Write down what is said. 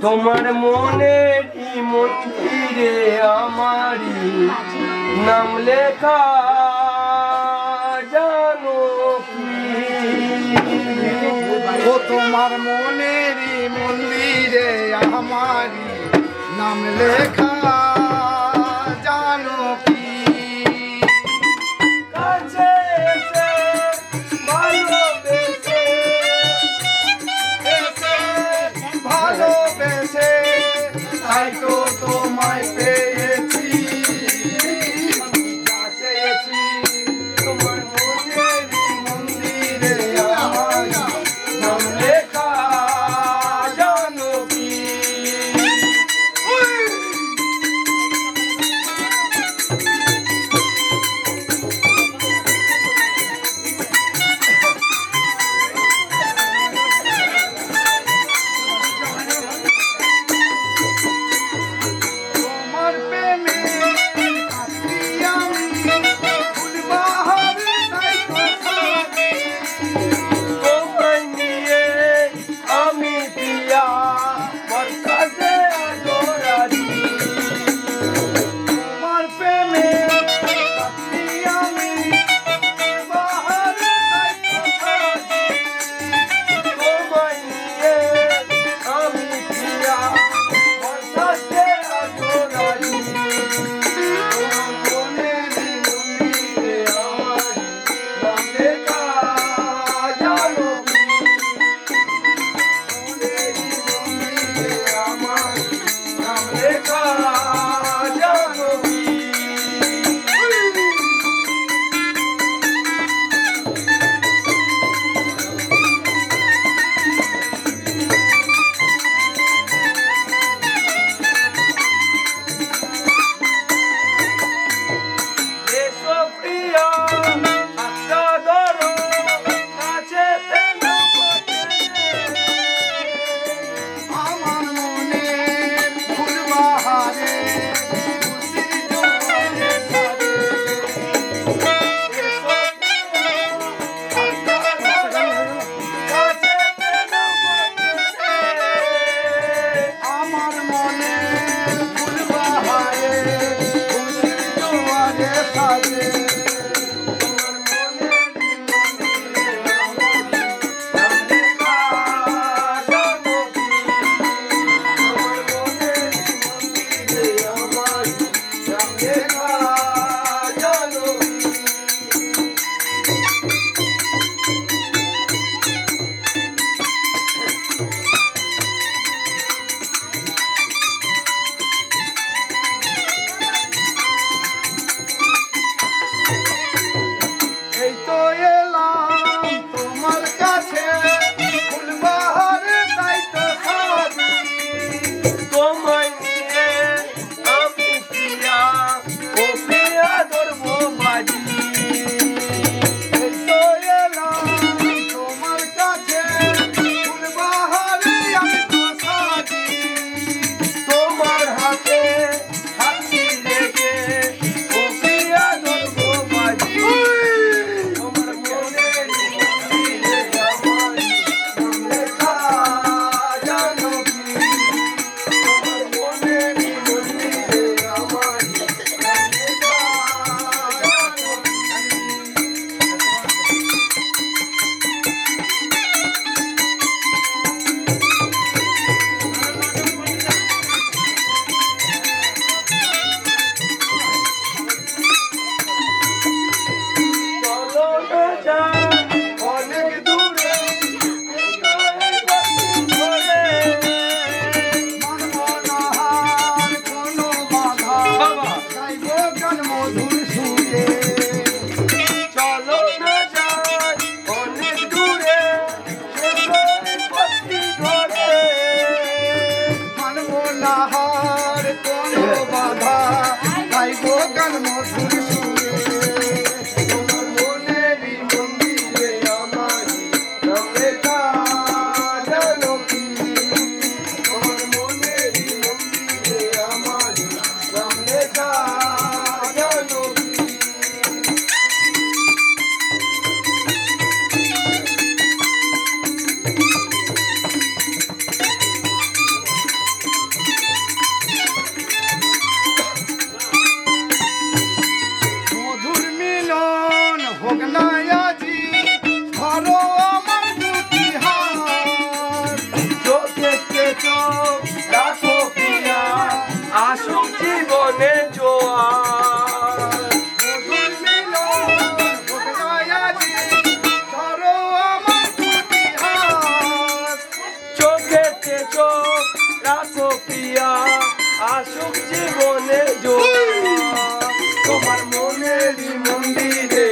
তোমার মনে কি মন্দিরে আমারি? নাম লেখা জানো ও তোমার মনেরই মন্দিরে আমারি। নাম লেখা I know. চোখ রাখো প্রিয়া। আসুক জীবনে জোয়া তোমার মনেরই মন্দিরে